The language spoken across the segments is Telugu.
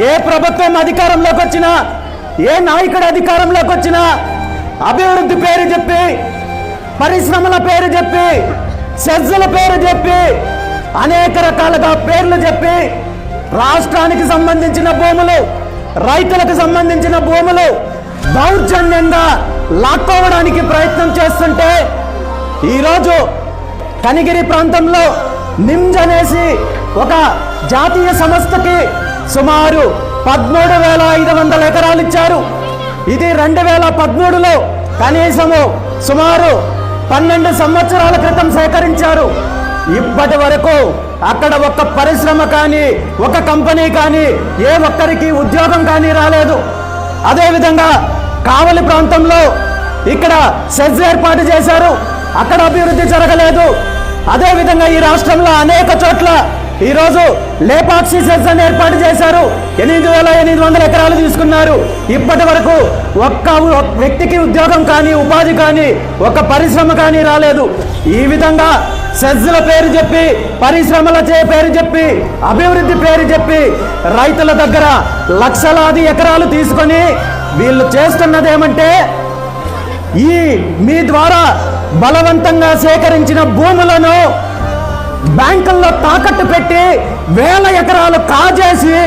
ఏ ప్రభుత్వం అధికారంలోకి వచ్చినా ఏ నాయకుడు అధికారంలోకి వచ్చినా అభివృద్ధి పేరు చెప్పి పరిశ్రమల పేరు చెప్పి సెజ్జల పేరు చెప్పి అనేక రకాలుగా పేర్లు చెప్పి రాష్ట్రానికి సంబంధించిన భూములు రైతులకు సంబంధించిన భూములు దౌర్జన్యంగా లాక్కోవడానికి ప్రయత్నం చేస్తుంటే ఈరోజు కనిగిరి ప్రాంతంలో నింజ్ అనేసి ఒక జాతీయ సంస్థకి సుమారు పదమూడు వేల ఐదు వందల ఎకరాలు ఇచ్చారు. ఇది రెండు వేల పదమూడులో కనీసము సుమారు పన్నెండు సంవత్సరాల క్రితం సేకరించారు. ఇప్పటి వరకు అక్కడ ఒక్క పరిశ్రమ కానీ ఒక కంపెనీ కానీ ఏ ఒక్కరికి ఉద్యోగం కానీ రాలేదు. అదేవిధంగా కావలి ప్రాంతంలో ఇక్కడ సెజ్ ఏర్పాటు చేశారు. అక్కడ అభివృద్ధి జరగలేదు. అదేవిధంగా ఈ రాష్ట్రంలో అనేక చోట్ల ఈరోజు లేపాక్షి సెజ్ అని ఏర్పాటు చేశారు. ఎనిమిది వేల ఎనిమిది వందల ఎకరాలు తీసుకున్నారు. ఇప్పటి వరకు ఒక్క ఒక్క వ్యక్తికి ఉద్యోగం కానీ ఉపాధి కానీ ఒక పరిశ్రమ కానీ రాలేదు. ఈ విధంగా సెజ్ల పేరు చెప్పి పరిశ్రమల చే పేరు చెప్పి అభివృద్ధి పేరు చెప్పి రైతుల దగ్గర లక్షలాది ఎకరాలు తీసుకొని వీళ్ళు చేస్తున్నది ఏమంటే ఈ మీ ద్వారా బలవంతంగా సేకరించిన భూములను బ్యాంకుల్లో తాకట్టు పెట్టి వేల ఎకరాలు కాజేసి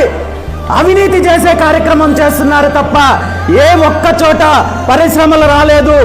అవినీతి చేసే కార్యక్రమం చేస్తున్నారు తప్ప ఏ ఒక్క చోట పరిశ్రమలు రాలేదు.